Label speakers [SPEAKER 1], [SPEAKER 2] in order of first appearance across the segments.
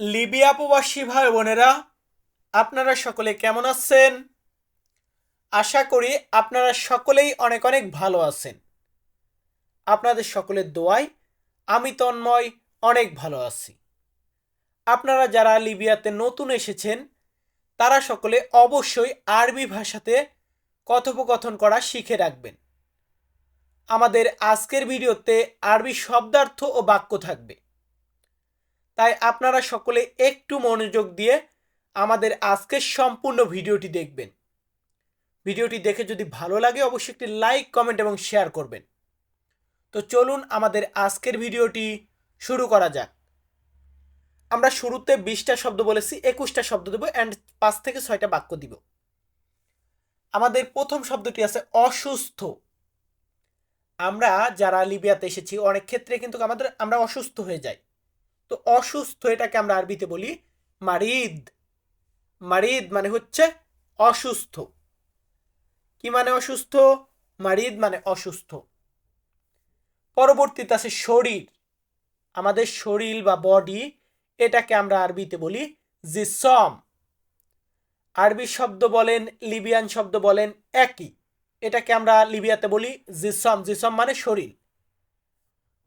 [SPEAKER 1] Libya প্রবাসী ভাই বোনেরা, আপনারা সকলে কেমন আছেন? আশা করি আপনারা সকলেই অনেক অনেক ভালো আছেন। আপনাদের সকলের দোয়ায় আমি তন্ময় অনেক ভালো আছি। আপনারা যারা লিবিয়াতে নতুন এসেছেন, তারা সকলে অবশ্যই আরবি ভাষাতে কথোপকথন করা শিখে রাখবেন। আমাদের আজকের ভিডিওতে আরবি শব্দার্থ ও বাক্য থাকবে। তাই আপনারা সকলে একটু মনোযোগ দিয়ে আমাদের আজকের সম্পূর্ণ ভিডিওটি দেখবেন। ভিডিওটি দেখে যদি ভালো লাগে অবশ্যই একটি লাইক, কমেন্ট এবং শেয়ার করবেন। তো চলুন আমাদের আজকের ভিডিওটি শুরু করা যাক। আমরা শুরুতে বিশটা শব্দ বলেছি, একুশটা শব্দ দেবো অ্যান্ড পাঁচ থেকে ছয়টা বাক্য দিব। আমাদের প্রথম শব্দটি আছে অসুস্থ। আমরা যারা লিবিয়াতে এসেছি, অনেক ক্ষেত্রে কিন্তু আমাদের, আমরা অসুস্থ হয়ে যাই। তো অসুস্থ এটাকে আমরা আরবিতে বলি মারিদ। মারিদ মানে হচ্ছে অসুস্থ। কি মানে অসুস্থ? মারিদ মানে অসুস্থ। পরবর্তীতে আছে শরীর। আমাদের শরীর বা বডি এটাকে আমরা আরবিতে বলি জিসম। আরবি শব্দ বলেন, লিবিয়ান শব্দ বলেন একই। এটাকে আমরা লিবিয়াতে বলি জিসম। জিসম মানে শরীর।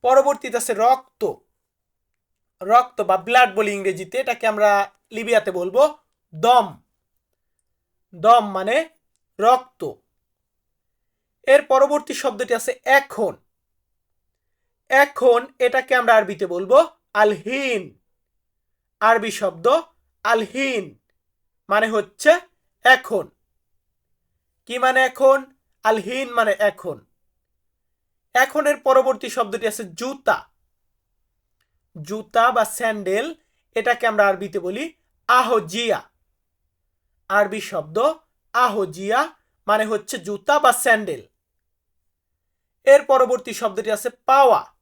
[SPEAKER 1] পরবর্তীতে আছে রক্ত। রক্ত বা ব্লাড বলি ইংরেজিতে, এটাকে আমরা লিবিয়াতে বলব দম। দম মানে রক্ত। এর পরবর্তী শব্দটি আছে এখন। এখন এটাকে আমরা আরবিতে বলব আলহীন। আরবি শব্দ আলহীন মানে হচ্ছে এখন। কি মানে এখন? আলহীন মানে এখন। এখনের পরবর্তী শব্দটি আছে জুতা। জুতা বা স্যান্ডেল, এটাকে আমরা আরবিতে বলি আহজিয়া। আরবি শব্দ আহজিয়া মানে হচ্ছে জুতা বা স্যান্ডেল। এর পরবর্তী শব্দটি আছে পাওয়া।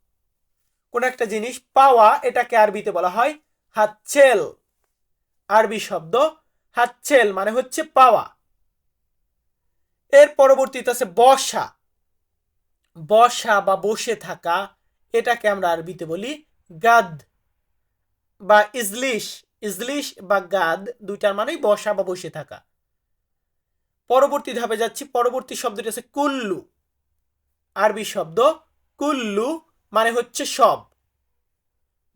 [SPEAKER 1] কোন একটা জিনিস পাওয়া, এটাকে আরবিতে বলা হয় হাতছেল। আরবি শব্দ হাতছেল মানে হচ্ছে পাওয়া। এর পরবর্তীতে আছে বসা। বসা বা বসে থাকা, এটাকে আমরা আরবিতে বলি গাদ বা ইজলিশ ইজলিশ বা গাদ দুইটার মানেই বসা বা বসে থাকা। পরবর্তী ধাপে যাচ্ছি, পরবর্তী শব্দটি আছে কুল্লু। আরবি শব্দ কুল্লু মানে হচ্ছে সব।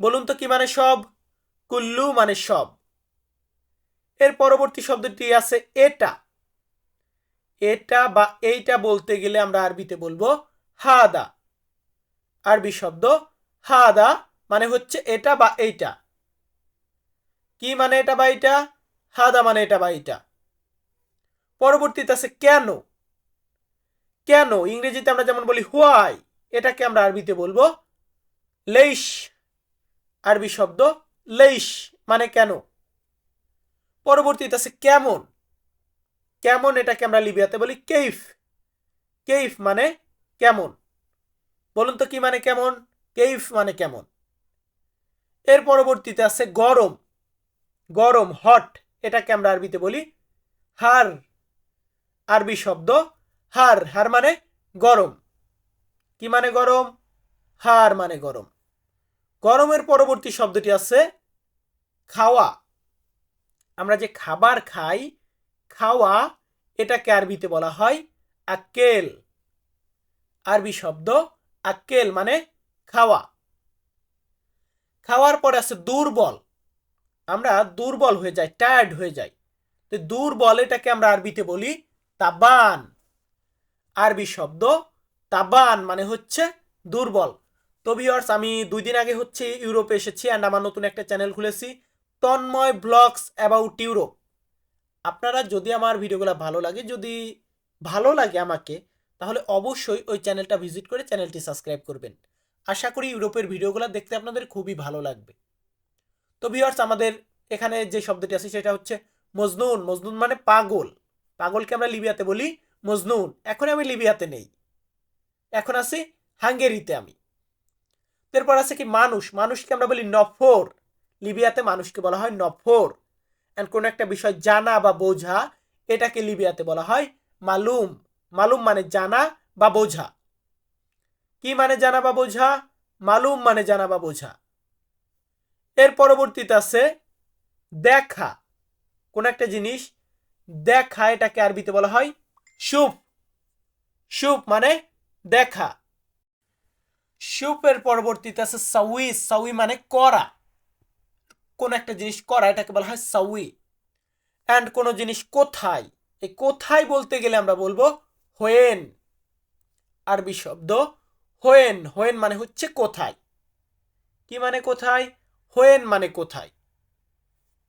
[SPEAKER 1] বলুন তো কি মানে সব? কুল্লু মানে সব। এর পরবর্তী শব্দটি আছে এটা। এটা বা এইটা বলতে গেলে আমরা আরবিতে বলব হাদা। আরবি শব্দ হাদা মানে হচ্ছে এটা বা এইটা। কি মানে এটা বা এইটা? হাদা মানে এটা বা এইটা। পরবর্তীতে আছে কেন? কেন? ইংরেজিতে আমরা যেমন বলি হোয়াই এটাকে আমরা আরবিতে বলব লেইশ। আরবি শব্দ লেইশ মানে কেন? পরবর্তীতে আছে কেমন? কেমন এটাকে আমরা লিবিয়াতে বলি কেইফ। কেইফ মানে কেমন? বলুন তো কি মানে কেমন? কেইফ মানে কেমন? এর পরবর্তীতে আছে গরম। গরম হট এটাকে আমরা আরবিতে বলি হার। আরবি শব্দ হার। হার মানে গরম। কি মানে গরম? হার মানে গরম। গরমের পরবর্তী শব্দটি আছে খাওয়া। আমরা যে খাবার খাই, খাওয়া, এটাকে আরবিতে বলা হয় আক্কেল। আরবি শব্দ আক্কেল মানে খাওয়া। খাওয়ার পরে আছে দুর্বল। আমরা দুর্বল হয়ে যাই টায়ার্ড হয়ে যাই। তো দুর্বল এটাকে আমরা আরবিতে বলি তাবান। আরবি শব্দ তাবান মানে হচ্ছে দুর্বল। তো ভিওয়ার্স আমি দুই দিন আগে হচ্ছে ইউরোপে এসেছি অ্যান্ড আমার নতুন একটা চ্যানেল খুলেছি, তন্ময় ব্লগস অ্যাবাউট ইউরোপ। আপনারা যদি আমার ভিডিওগুলো ভালো লাগে, যদি ভালো লাগে আমাকে, তাহলে অবশ্যই ওই চ্যানেলটা ভিজিট করে চ্যানেলটি সাবস্ক্রাইব করবেন। আশা করি ইউরোপের ভিডিওগুলো দেখতে আপনাদের খুবই ভালো লাগবে। তো ভিওয়ার্স আমাদের এখানে যে শব্দটি আছে সেটা হচ্ছে মজনুন। মজনুন মানে পাগল। পাগলকে আমরা লিবিয়াতে বলি মজনুন। এখন আমি লিবিয়াতে নেই। এখন আছি হাঙ্গেরিতে আমি। এরপর আছে কি মানুষ। মানুষকে আমরা বলি নফর। লিবিয়াতে মানুষকে বলা হয় নফর। অ্যান্ড কোনো একটা বিষয় জানা বা বোঝা, এটাকে লিবিয়াতে বলা হয় মালুম। মালুম মানে জানা বা বোঝা। কি মানে জানা বা বোঝা? মালুম মানে জানা বা বোঝা। এর পরবর্তীতে আছে দেখা। কোন একটা জিনিস দেখা, এটাকে আরবিতে বলা হয় শুভ শুভ মানে দেখা। শুভের পরবর্তীতে আছে সাউই। সাউই মানে করা। কোন একটা জিনিস করা, এটাকে বলা হয় সাউই। অ্যান্ড কোনো জিনিস কোথায়? এই কোথায় বলতে গেলে আমরা বলব হোয়েন। আরবি শব্দ হোয়েন হোয়েন মানে হচ্ছে কোথায়? কি মানে কোথায়? হোয়েন মানে কোথায়?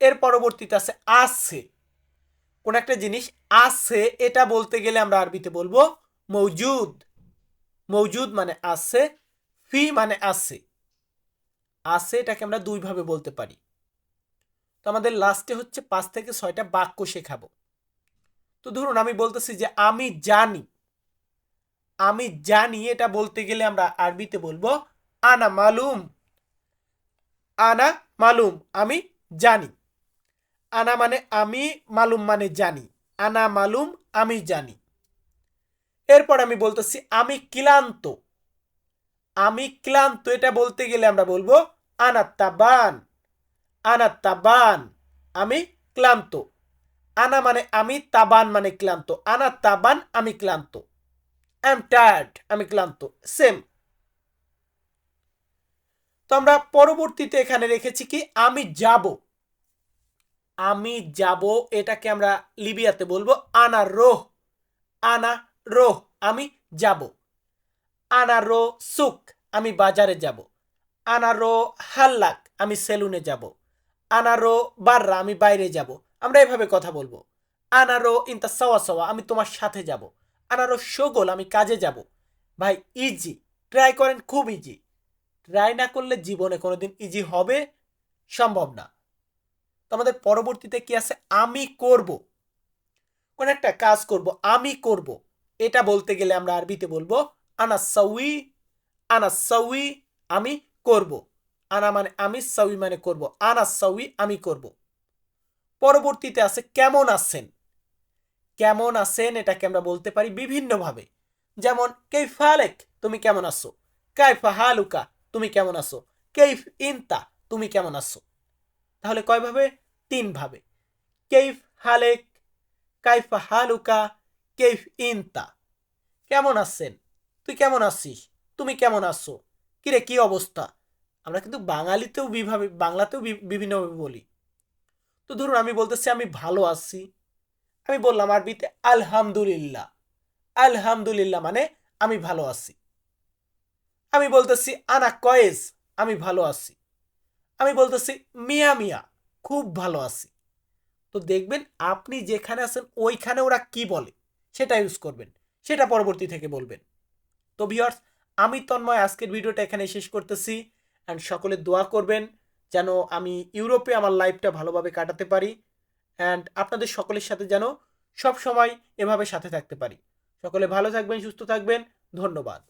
[SPEAKER 1] এর পরবর্তীতে আছে আছে। কোন একটা জিনিস আছে, এটা বলতে গেলে আমরা আরবিতে বলব মৌজুদ মৌজুদ মানে আছে, ফি মানে আছে। আছে এটাকে আমরা দুইভাবে বলতে পারি। তো আমাদের লাস্টে হচ্ছে পাঁচ থেকে ছয়টা বাক্য শেখাবো। তো ধরুন আমি বলতেছি যে আমি জানি। আমি জানি, এটা বলতে গেলে আমরা আরবিতে বলব, আনা মালুম। আনা মালুম, আমি জানি। আনা মানে আমি, মালুম মানে জানি। আনা মালুম, আমি জানি। এরপর আমি বলতেছি, আমি ক্লান্ত। আমি ক্লান্ত, এটা বলতে গেলে আমরা বলব আনাত্তাবান আনাত্তাবান আমি ক্লান্ত। আনা মানে আমি, তাবান মানে ক্লান্ত। আনা তাবান, আমি ক্লান্ত। আই এম টায়ার্ড আমি ক্লান্ত। সেম তো আমরা পরবর্তীতে এখানে রেখেছি কি, আমি যাব। আমি যাব, এটাকে আমরা লিবিয়াতে বলব আনা রোহ আনা রোহ আমি যাব। আনা রো সুক আমি বাজারে যাব। আনা রো হাল্লাক আমি সেলুনে যাব। আনা রো বাররা আমি বাইরে যাব। আমরা এভাবে কথা বলব। আনা রো ইনতা সওয়া সওয়া, আমি তোমার সাথে যাব। আনা রো শোগল আমি কাজে যাব। ভাই ইজি ট্রাই করেন, খুব ইজি ট্রাই না করলে জীবনে কোনোদিন ইজি হবে সম্ভব না। তো আমাদের পরবর্তীতে কি আছে? আমি করব। কোন একটা কাজ করব, আমি করব। এটা বলতে গেলে আমরা আরবিতে বলব, আনা সাউই আনা সাউই, আমি করব। আনা মানে আমি, সাউই মানে করব। আনা সাউই, আমি করব। পরবর্তীতে আছে, কেমন আছেন? কেমন আছেন এটাকে আমরা বলতে পারি বিভিন্নভাবে। যেমন কেইফালেক তুমি কেমন আছো? কাইফা হালুকা? তুমি কেমন আছো? কেইফ ইনতা? তুমি কেমন আছো? তাহলে কয়ভাবে? তিনভাবে। কেইফ হালেক? কাইফা হালুকা? কেইফ ইনতা? কেমন আছেন? তুই কেমন আছিস? তুমি কেমন আছো? কিরে, কি অবস্থা? আমরা কিন্তু বাঙালিতেও বিভাবে, বাংলাতেও বিভিন্নভাবে বলি। তো ধরুন, আমি বলতেছি, আমি ভালো আছি। আমি বললাম, আরবিতে আলহামদুলিল্লাহ। আলহামদুলিল্লাহ মানে আমি ভালো আছি। আমি বলতেছি, আনা কয়েস আমি ভালো আছি। আমি বলতেছি, মিয়া মিয়া, খুব ভালো আছি। তো দেখবেন, আপনি যেখানে আছেন, ওইখানে ওরা কি বলে, সেটা ইউজ করবেন। সেটা পরবর্তী থেকে বলবেন। তো ভিওর্স আমি তন্ময়, আজকের ভিডিওটা এখানে শেষ করতেছি। অ্যান্ড সকলে দোয়া করবেন, যেন আমি ইউরোপে আমার লাইফটা ভালোভাবে কাটাতে পারি। অ্যান্ড আপনাদের সকলের সাথে যেন সব সময় এভাবে সাথে থাকতে পারি। সকলে ভালো থাকবেন, সুস্থ থাকবেন, ধন্যবাদ।